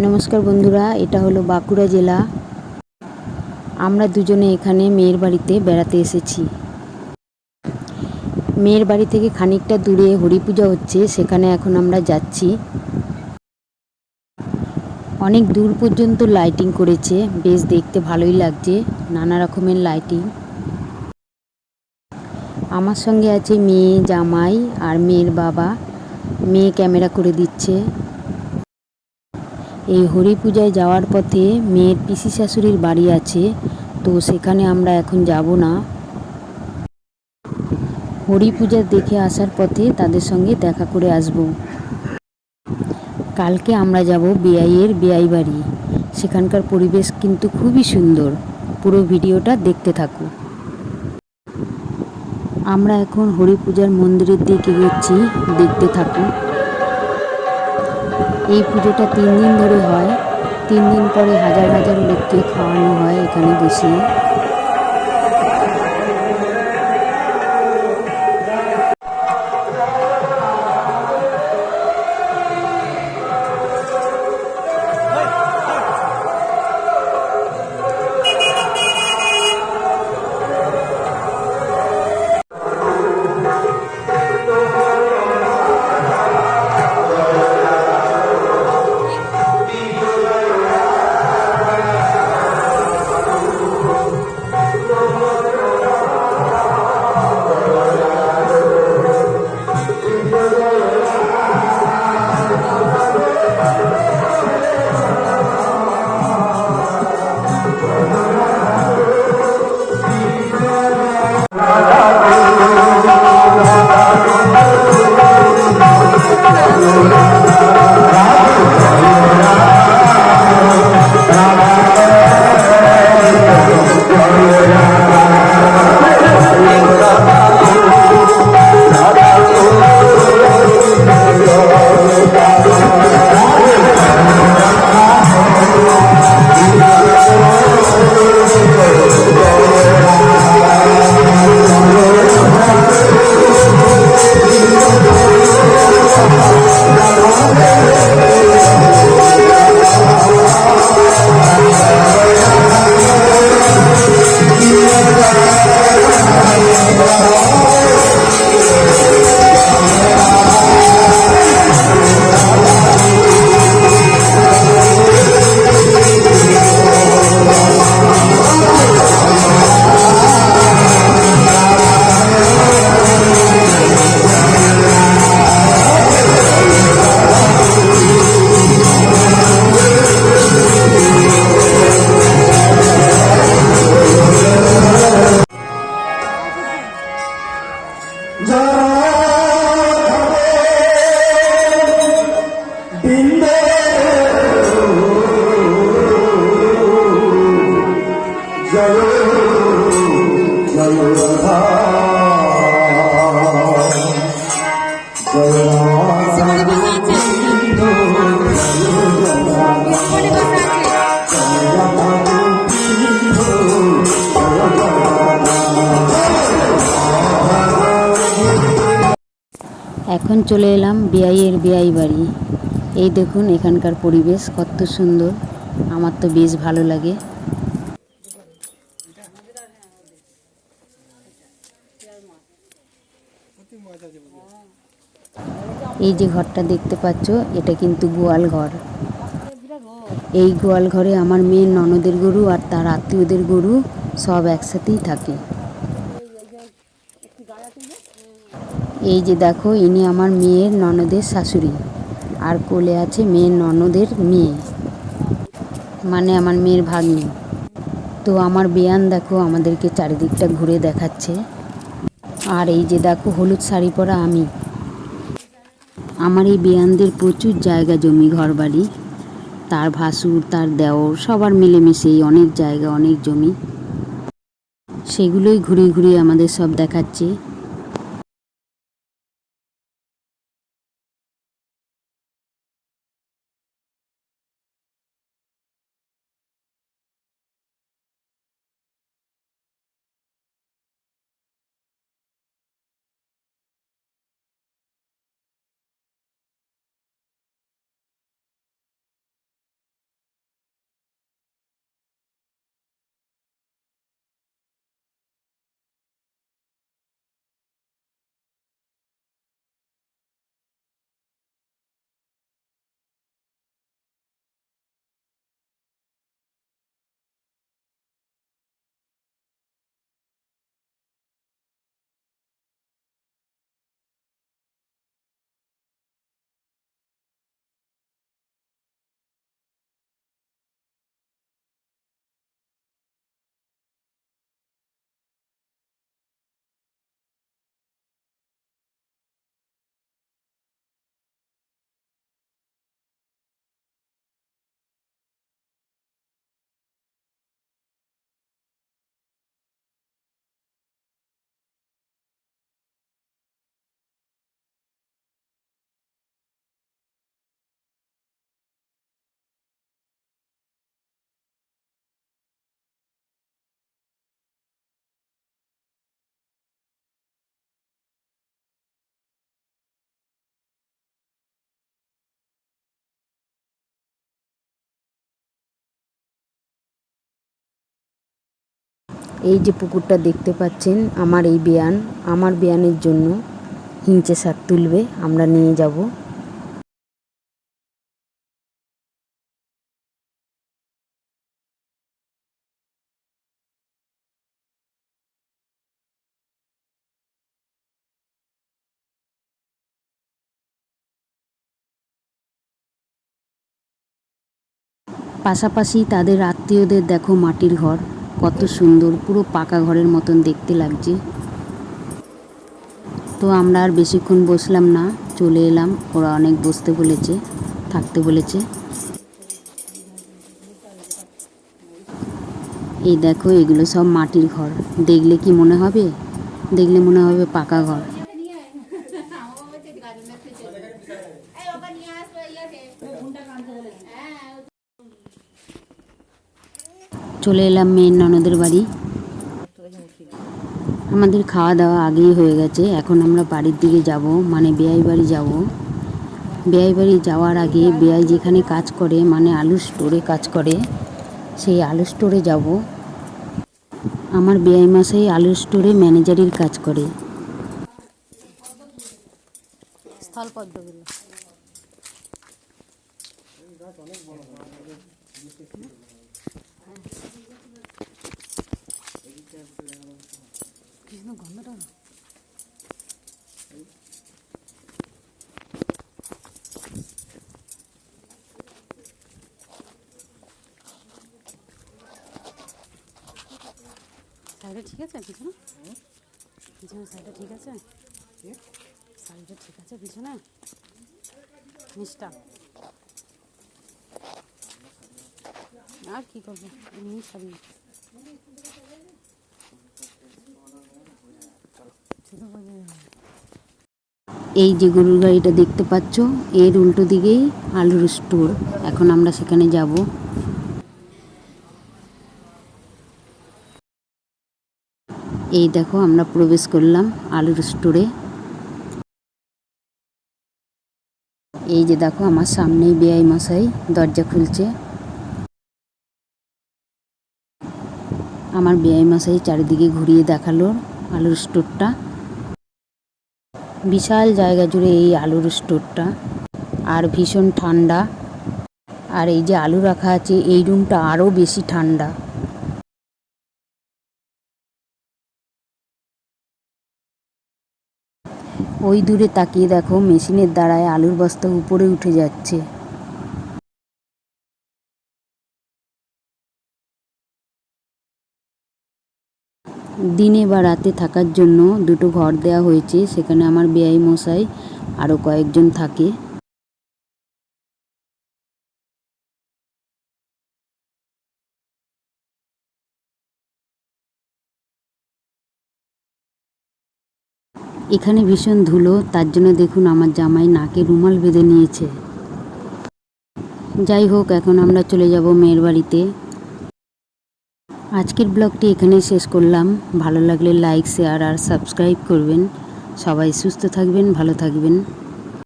নমস্কার বন্ধুরা, এটা হলো বাঁকুড়া জেলা। আমরা দুজনে এখানে মেয়ের বাড়িতে বেড়াতে এসেছি। মেয়ের বাড়ি থেকে খানিকটা দূরে হরি পূজা হচ্ছে, সেখানে এখন আমরা যাচ্ছি। অনেক দূর পর্যন্ত লাইটিং করেছে, বেশ দেখতে ভালোই লাগছে, নানা রকমের লাইটিং আমার সঙ্গে আছে মেয়ে জামাই আর মেয়ের বাবা। মেয়ে ক্যামেরা করে দিচ্ছে। এই হরি পূজায় যাওয়ার পথে মেয়ের পিসি শাশুড়ির বাড়ি আছে, তো সেখানে আমরা এখন যাব না। হরি পূজা দেখে আসার পথে তাদের সঙ্গে দেখা করে আসব। কালকে আমরা যাব বেআইয়ের বেআই বাড়ি। সেখানকার পরিবেশ কিন্তু খুবই সুন্দর। পুরো ভিডিওটা দেখতে থাকো। আমরা এখন হরি পূজার মন্দিরের দিকে এগোচ্ছি দেখতে থাকুন এই পুজোটা তিন দিন ধরে হয়। তিন দিন পরে হাজার হাজার লোককে খাওয়ানো হয় এখানে বসিয়ে। এখন চলে এলাম বিআইয়ের বিআই বাড়ি। এই দেখুন এখানকার পরিবেশ কত সুন্দর। আমার তো বেশ ভালো লাগে। এই যে ঘরটা দেখতে পাচ্ছ, এটা কিন্তু গোয়াল ঘর। এই গোয়াল ঘরে আমার মেয়ের ননদের গরু আর তার আত্মীয়দের গরু সব একসাথেই থাকে। এই যে দেখো, ইনি আমার মেয়ের ননদের শাশুড়ি। আর কোলে আছে মেয়ের ননদের মেয়ে। মানে আমার মেয়ের ভাগ্নি। তো আমার বেয়ান দেখো, আমাদেরকে চারিদিকটা ঘুরে দেখাচ্ছে। আর এই যে দেখো, হলুদ শাড়ি পরা আমি। আমার এই বেয়ানদের প্রচুর জায়গা জমি, ঘরবাড়ি। তার ভাসুর, তার দেওর, সবার মিলেমিশেই অনেক জায়গা, অনেক জমি। সেগুলোই ঘুরে ঘুরে আমাদের সব দেখাচ্ছে। এই যে পুকুরটা দেখতে পাচ্ছেন, আমার এই বেয়ান, আমার বেয়ানের জন্য হিংচে শাক তুলবে, আমরা নিয়ে যাব। পাশাপাশি তাদের আত্মীয়দের দেখো মাটির ঘর। কত সুন্দর, পুরো পাকা ঘরের মতন দেখতে লাগছে। তো আমরা আর বেশিক্ষণ বসলাম না, চলে এলাম। ওরা অনেক বসতে বলেছে, থাকতে বলেছে। এই দেখো, এগুলো সব মাটির ঘর। দেখলে কি মনে হবে? দেখলে মনে হবে পাকা ঘর। চলে এলাম মেয়ের ননদের বাড়ি। আমাদের খাওয়া দাওয়া আগেই হয়ে গেছে, এখন আমরা বাড়ির দিকে যাব মানে বেয়াই বাড়ি যাব। বেয়াই বাড়ি যাওয়ার আগে বেয়াই যেখানে কাজ করে মানে আলু স্টোরে কাজ করে, সেই আলু স্টোরে যাব। আমার বেয়াই মাসাই আলু স্টোরে ম্যানেজারের কাজ করে। স্থলপদ্মগুলো সাইডে ঠিক আছে পিছনে পিছনে সাইডে ঠিক আছে? সাইডে ঠিক আছে পিছনে মিষ্টা আর কি করব? এমনি এই যে গরুর গাড়িটা দেখতে পাচ্ছ এর উল্টো দিকেই আলুর স্টোর এখন আমরা সেখানে যাব। এই দেখো, আমরা প্রবেশ করলাম আলুর স্টোরে এই যে দেখো, আমার সামনেই বেআই মশাই দরজা খুলছে। আমার বেআই মশাই চারিদিকে ঘুরিয়ে দেখাল আলুর স্টোরটা বিশাল জায়গা জুড়ে এই আলুর স্টোরটা আর ভীষণ ঠান্ডা। আর এই যে আলু রাখা আছে, এই রুমটা আরও বেশি ঠান্ডা। ওই দূরে তাকিয়ে দেখো মেশিনের দ্বারায় আলুর বস্তা উপরে উঠে যাচ্ছে। দিনে বা রাতে থাকার জন্য দুটো ঘর দেওয়া হয়েছে, সেখানে আমার বেআই মশাই আরও কয়েকজন থাকে। এখানে ভীষণ ধুলো, তার জন্য দেখুন আমার জামাই নাকে রুমাল বেঁধে নিয়েছে। যাই হোক, এখন আমরা চলে যাব মেয়ের বাড়িতে। আজকের ব্লগটি এখানে শেষ করলাম। ভালো লাগলে লাইক, শেয়ার আর সাবস্ক্রাইব করবেন। সবাই সুস্থ থাকবেন, ভালো থাকবেন।